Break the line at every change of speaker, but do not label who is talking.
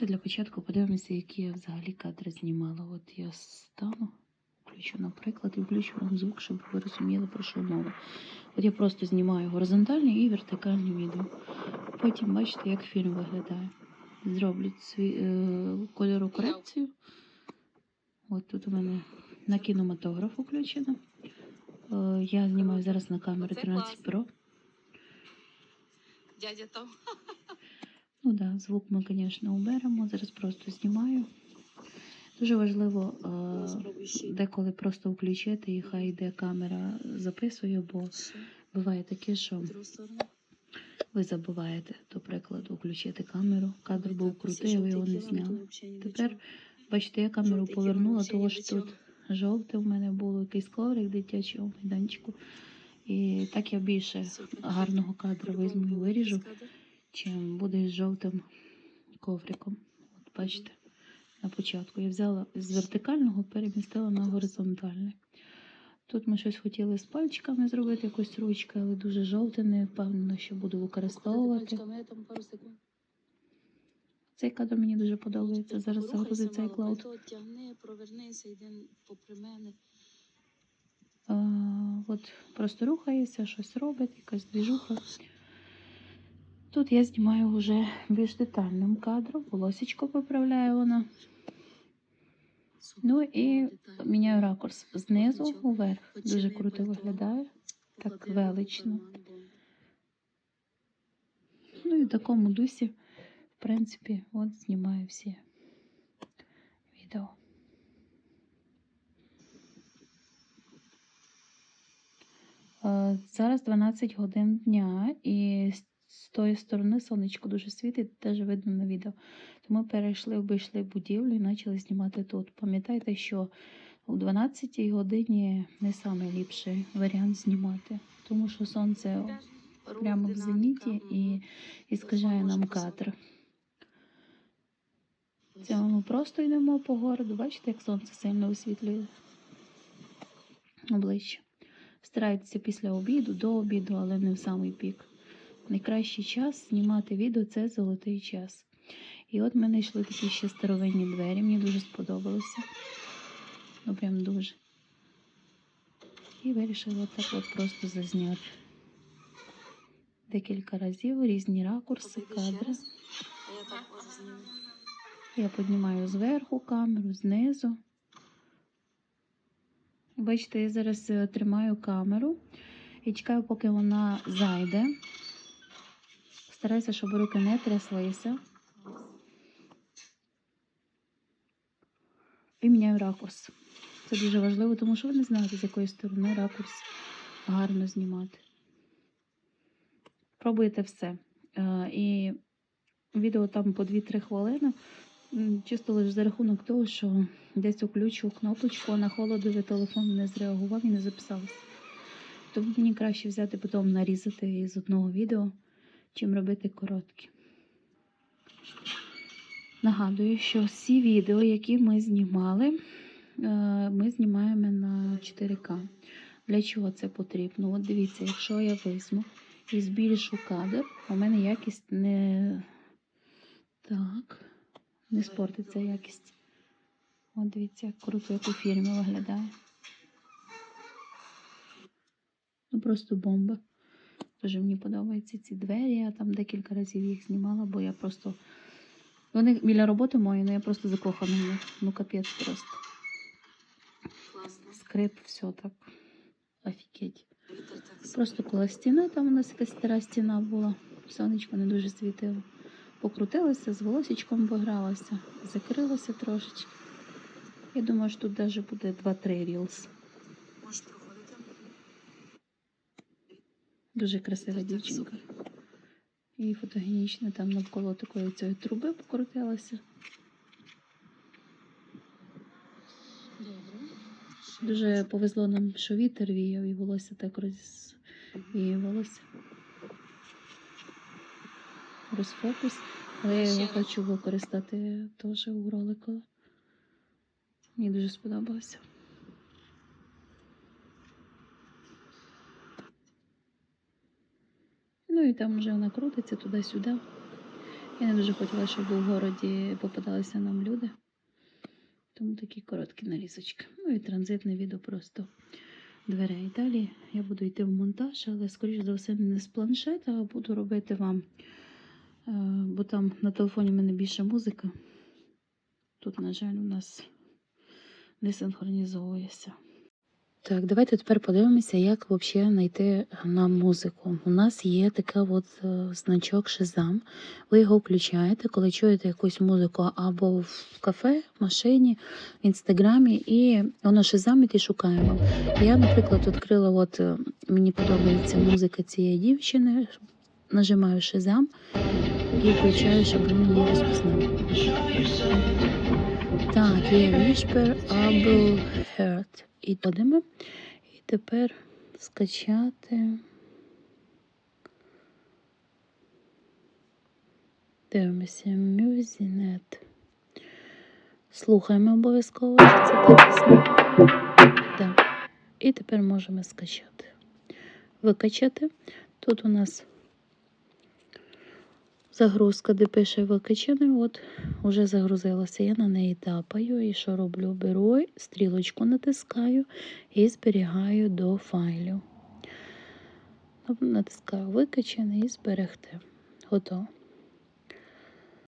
Давайте для початку подивимося, які я взагалі кадри знімала. От я стану, включу, наприклад, і включу вам звук, щоб ви розуміли, про що мова. От я просто знімаю горизонтальні і вертикальні відео. Потім бачите, як фільм виглядає. Зроблю свій е, кольору корекцію. От тут у мене на кінематограф включено. Е, я знімаю зараз на камеру 13 Pro.
Дядя там.
Ну да, звук ми, звісно, уберемо. Зараз просто знімаю. Дуже важливо е, деколи просто включити і хай йде камера записує, бо буває таке, що ви забуваєте, до прикладу, включити камеру. Кадр був крутий, ви його не зняли. Тепер, бачите, я камеру повернула, тому що тут жовте в мене було якийсь коврик дитячого майданчику. І так я більше гарного кадра візьму і виріжу, чим буде з жовтим ковриком. От бачите, на початку я взяла з вертикального, перемістила на горизонтальний. Тут ми щось хотіли з пальчиками зробити, якусь ручки, але дуже жовте, не впевнена, що буду використовувати. Цей кадр мені дуже подобається. Зараз
Порухайся
загрузиться
мало,
iCloud.
Тягни, провернися, йди попри мене.
От просто рухається, щось робить, якась двіжуха. Тут я знімаю вже більш детальним кадром, волосечко поправляє вона. Ну і міняю ракурс знизу вверх. Дуже круто виглядає. так велично. Ну і в такому дусі, в принципі, от знімаю всі відео. Е, Зараз 12 годин дня, і з- тої сторони сонечко дуже світить, теж видно на відео. Тому перейшли, обійшли будівлю і почали знімати тут. Пам'ятайте, що о 12 годині не найліпший варіант знімати, тому що сонце прямо в зеніті і,
мгм.
і скажає нам кадр. Це ми просто йдемо по городу. Бачите, як сонце сильно освітлює обличчя. Старайтеся після обіду, до обіду, але не в самий пік. Найкращий час знімати відео це золотий час. І от ми знайшли такі ще старовинні двері. Мені дуже сподобалося. Ну прям дуже. І вирішила так от просто зазняти. Декілька разів різні ракурси, кадри.
Я
піднімаю зверху камеру, знизу. Бачите, я зараз е, тримаю камеру і чекаю, поки вона зайде. Стараюся, щоб руки не тряслися. І міняю ракурс. Це дуже важливо, тому що ви не знаєте, з якої сторони ракурс гарно знімати. Пробуйте все. Е, І відео там по 2-3 хвилини. Чисто лише за рахунок того, що десь включу кнопочку, а на холодовий телефон не зреагував і не записався. Тому мені краще взяти потім нарізати із одного відео, чим робити короткі. Нагадую, що всі відео, які ми знімали, е, ми знімаємо на 4К. Для чого це потрібно? От дивіться, якщо я візьму і збільшу кадр, у мене якість не так, не спортиться якість. От дивіться, як круто, як у фільмі виглядає. Ну просто бомба. Дуже мені подобаються ці двері. Я там декілька разів їх знімала, бо я просто. Вони біля роботи моєї, але я просто закохана в них. Ну капець просто.
Класно.
Скрип, все так. Офігеть. Просто коли стіна, там у нас якась стара стіна була. Сонечко не дуже світило. Покрутилася, з волосічком погралася, закрилася трошечки. Я думаю, що тут навіть буде 2-3 рілс. Дуже красива дівчинка. І фотогенічна там навколо такої цієї труби покрутилася. Дуже повезло нам, що вітер віяв і волосся так розвіювалося. Розфокус. Але я його хочу використати теж у ролику. Мені дуже сподобалося. Ну і там вже вона крутиться туди-сюди. Я не дуже хотіла, щоб у городі попадалися нам люди. Тому такі короткі нарізочки. Ну і транзитне відео просто дверей. Далі я буду йти в монтаж, але, скоріш за все, не з планшета, а буду робити вам, е, бо там на телефоні в мене більше музика. Тут, на жаль, у нас не синхронізовується. Так, давайте тепер подивимося, як взагалі знайти нам музику. У нас є такий от е, значок Шизам. Ви його включаєте, коли чуєте якусь музику або в кафе, в машині, в інстаграмі, і воно шизамить і шукає вам. Я, наприклад, відкрила, от е, мені подобається музика цієї дівчини. Нажимаю Шизам і включаю, щоб він її розпізнав. Так, є Whisper Able Heard. І подимо. І тепер скачати. Дивимося Muzinet. Слухаємо обов'язково, це пісня. Так. І тепер можемо скачати. Викачати. Тут у нас загрузка, де пише викачений, От вже загрузилася. Я на неї тапаю. І що роблю? Беру стрілочку натискаю і зберігаю до файлю. Натискаю викачений і зберегти. Готово.